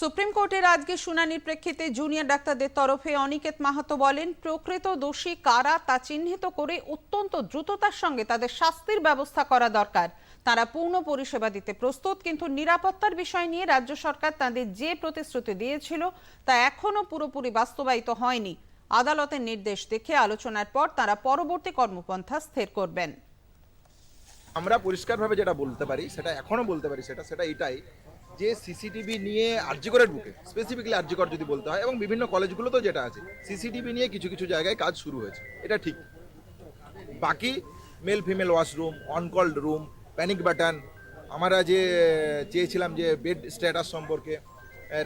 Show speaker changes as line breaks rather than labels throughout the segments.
Supreme কোর্টের আজকে শুনানির প্রেক্ষিতে জুনিয়র ডাক্তারদের তরফে অনিকেত মাহাতো বলেন, প্রকৃত দোষী কারা তা চিহ্নিত করে অত্যন্ত দ্রুততার সঙ্গে তাদের শাস্তির ব্যবস্থা করা দরকার। তারা পূর্ণ পরিষেবা দিতে প্রস্তুত, কিন্তু নিরাপত্তার বিষয় নিয়ে রাজ্য সরকার তাদের যে প্রতিশ্রুতি দিয়েছিল তা এখনও পুরোপুরি বাস্তবায়িত হয়নি। আদালতের নির্দেশ দেখে আলোচনার পর তারা পরবর্তী কর্মপন্থা স্থির করবেন।
আমরা পরিষ্কারভাবে যেটা বলতে পারি, সেটা এখনও বলতে পারি, সেটা সেটা এটাই। যে সিসিটিভি নিয়ে আর্যিকরের বুকে স্পেসিফিকলি আর্যিকর যদি বলতে হয়, এবং বিভিন্ন কলেজগুলোতেও যেটা আছে, সিসিটিভি নিয়ে কিছু কিছু জায়গায় কাজ শুরু হয়েছে। এটা ঠিক। বাকি male female washroom on call room panic button আমরা যে চেয়েছিলাম যে বেড স্ট্যাটাস সম্পর্কে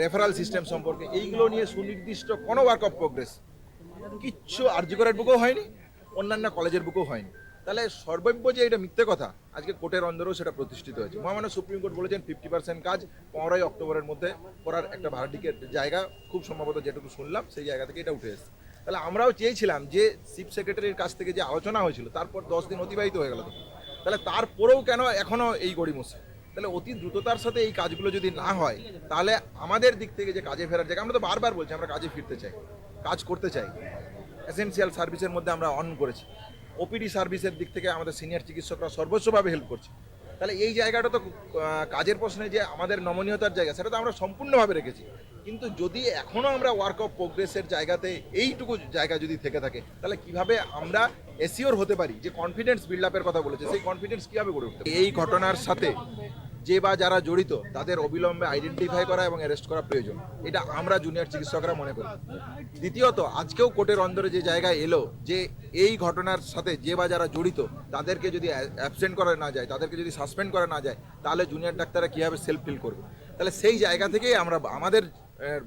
রেফারাল সিস্টেম সম্পর্কে, এইগুলো নিয়ে সুনির্দিষ্ট কোনো ওয়ার্ক অফ প্রোগ্রেস কিচ্ছু আর্যিকরের বুকেও হয়নি, অন্যান্য কলেজের বুকেও হয়নি। তাহলে সর্বব্য যে এটা মিথ্যে কথা, আজকে কোর্টের অন্দরেও সেটা প্রতিষ্ঠিত হয়েছে। মহামান্য সুপ্রিম কোর্ট বলেছেন ফিফটি পার্সেন্ট কাজ পনেরোই অক্টোবরের মধ্যে করার একটা ভাড়াটিকের জায়গা খুব সম্ভবত যেটুকু শুনলাম, সেই জায়গা থেকে এটা উঠে এসেছে। তাহলে আমরাও চেয়েছিলাম যে চিফ সেক্রেটারির কাছ থেকে যে আলোচনা হয়েছিল, তারপর দশ দিন অতিবাহিত হয়ে গেল। তাহলে তারপরেও কেন এখনও এই গড়িমসি? তাহলে অতি দ্রুততার সাথে এই কাজগুলো যদি না হয়, তাহলে আমাদের দিক থেকে যে কাজে ফেরার জায়গা, আমরা তো বারবার বলছি আমরা কাজে ফিরতে চাই, কাজ করতে চাই। এসেন্সিয়াল সার্ভিসের মধ্যে আমরা অন করেছি। ওপিডি সার্ভিসের দিক থেকে আমাদের সিনিয়র চিকিৎসকরা সর্বোচ্চভাবে হেল্প করছে। তাহলে এই জায়গাটা তো কাজের প্রশ্নে যে আমাদের নমনীয়তার জায়গা, সেটা তো আমরা সম্পূর্ণভাবে রেখেছি। কিন্তু যদি এখনও আমরা ওয়ার্ক অফ প্রোগ্রেসের জায়গাতে এইটুকু জায়গা যদি থেকে থাকে, তাহলে কীভাবে আমরা এসিওর হতে পারি যে কনফিডেন্স বিল্ড আপের কথা বলেছে? সেই কনফিডেন্স কীভাবে গড়ে উঠতে এই ঘটনার সাথে যে বা যারা জড়িত, তাদের অবিলম্বে আইডেন্টিফাই করা এবং অ্যারেস্ট করা প্রয়োজন। এটা আমরা জুনিয়র চিকিৎসকরা মনে করি। দ্বিতীয়ত, আজকেও কোর্টের অন্দরে যে জায়গায় এলো, যে এই ঘটনার সাথে যে বা যারা জড়িত, তাদেরকে যদি অ্যাবসেন্ট করা না যায়, তাদেরকে যদি সাসপেন্ড করা না যায়, তাহলে জুনিয়র ডাক্তাররা কীভাবে সেলফ ফিল করবে? তাহলে সেই জায়গা থেকেই আমরা, আমাদের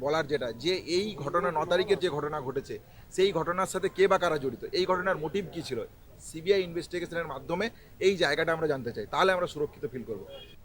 বলার যেটা, যে এই ঘটনা ন তারিখের যে ঘটনা ঘটেছে, সেই ঘটনার সাথে কে বা কারা জড়িত, এই ঘটনার মোটিভ কী ছিল? সিবিআই ইনভেস্টিগেশনের মাধ্যমে এই জায়গাটা আমরা জানতে চাই। তাহলে আমরা সুরক্ষিত ফিল করব।